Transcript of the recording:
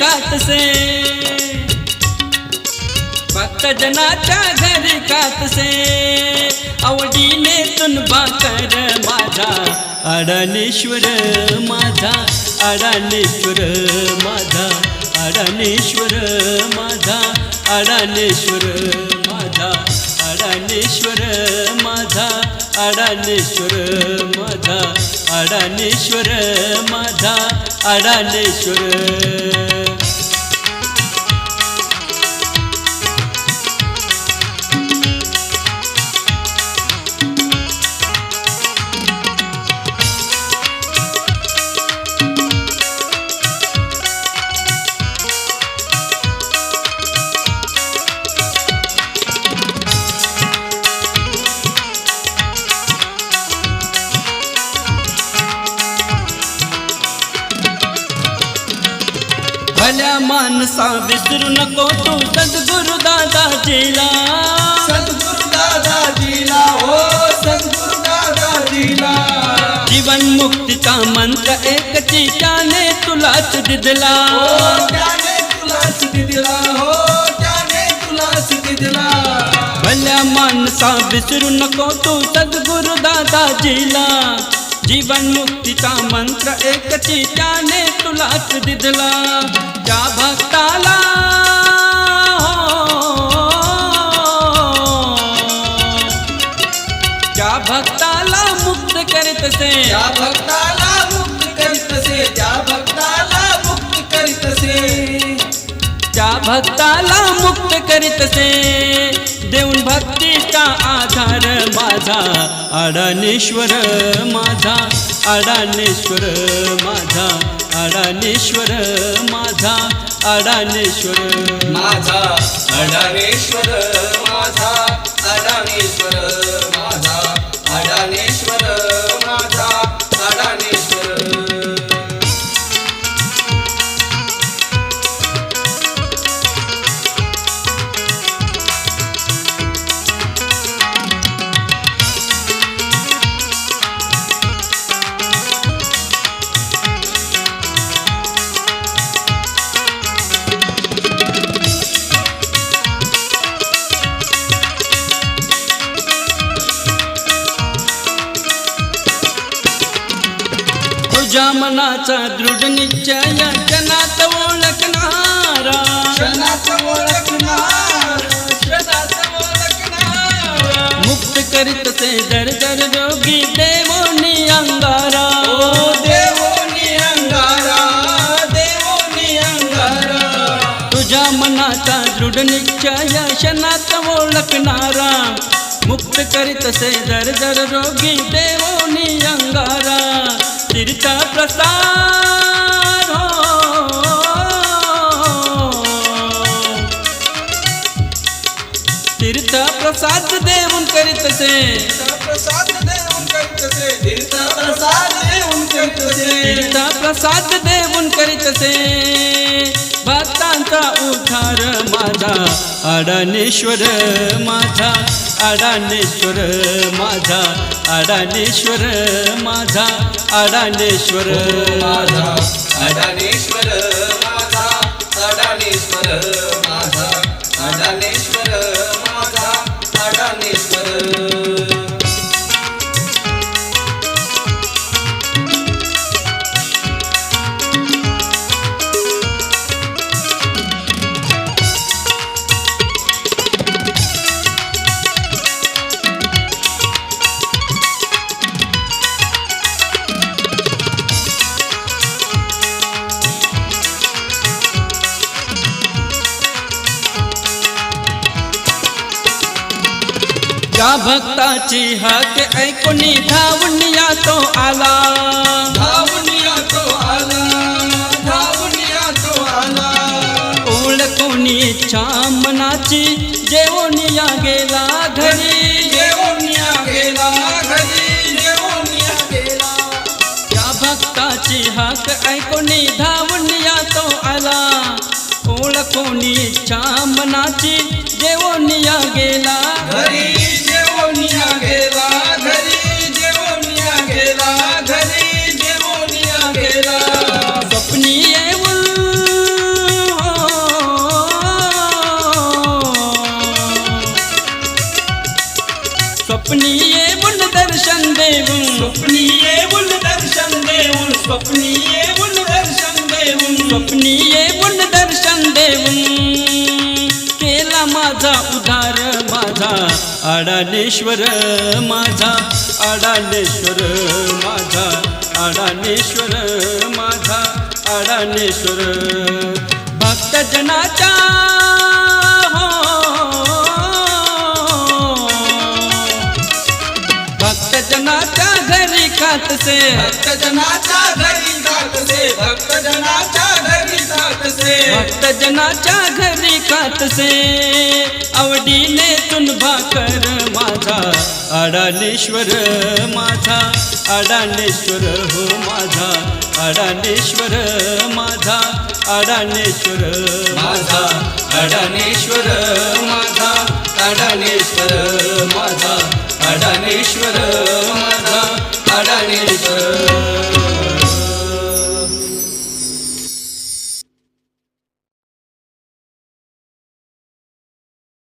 भक्त से। भक्त जनाच्या घरी कातसे आवडीने तुनबा कर माझा। अडानेश्वर माझा। अडानेश्वर माझा। अडानेश्वर माझा। अडानेश्वर माझा। अडानेश्वर माझा। अडानेश्वर माझा। अडानेश्वर माझा। अडानेश्वर माणसा विसरू नको तू सद्गुरु दादाजीला सद्गुरु दादाजीला हो सद्गुरु दादाजीला जीवन मुक्तीचा मंत्र एकची त्याने तुलाच दिदला त्याने तुला सिद्धी दिला हो त्याने तुला सिद्धी दिला भल्या माणसा विसरू नको तू सद्गुरु दादाजीला जीवन मुक्तीचा मंत्र एकची त्याने तुलाच दिदला। त्या भक्ताला। त्या भक्ताला मुक्त करीतसे त्या भक्ताला मुक्त करीतसे त्या भक्ताला मुक्त करीतसे त्या भक्ताला मुक्त करीतसे देऊन भक्तीचा आधार माझा? अडानेश्वर माझा अडानेश्वर माझा अडानेश्वर माझा अडानेश्वर माझा अडानेश्वर माझा अडाणेश्वर तुझ्या मनाचा दृढ निश्चय जनात ओळखणारा. क्षणात ओळखणार. मुक्त करीतसे दर दर जोगी देवोनी अंगारा. ओ देवोनी अंगारा देवोनी अंगारा. तुझ्या मनाचा दृढ निश्चय क्षणात ओळखणारा. मुक्त करीतसे दर दर रोगी देवोनी अंगारा. तीर्थ प्रसाद तीर्थ प्रसाद देऊन करीतसे प्रसाद देऊन करीतसे तीर्थ प्रसाद देऊन करीतसे तीर्थ प्रसाद देऊन करीतसे भक्तांचा उद्धार माझा अडाणेश्वर माझा अडाणेश्वर माझा अडानेश्वर माझा अडानेश्वर माझा अडानेश्वर माझा अडानेश्वर त्या भक्ताची हाक ऐकून धावून या तो आला। धावनिया तो आला धावनिया तो आला। ओळखून इच्छा मनाची जेवून या गेला घरी। देवनिया गेला घरी देवनिया गेला। त्या भक्ताची हाक ऐकून धावून या तो आला। ओळखून इच्छा मनाची जेवून या गेला घरी। अडानेश्वर माझा अडानेश्वर माझा अडानेश्वर माझा अडानेश्वर भक्तजनाच्या भक्तजनाच्या घरी खातसे भक्तजनाच्या घरी जातसे भक्तजनाच्या घरी जातसे भक्तजनाच्या घरी खातसे आवडीने तुन भाकर माझा. अडाणेश्वर माझा. अडाणेश्वर हो माझा. अडाणेश्वर माझा. अडाणेश्वर माझा. अडाणेश्वर माझा. अडाणेश्वर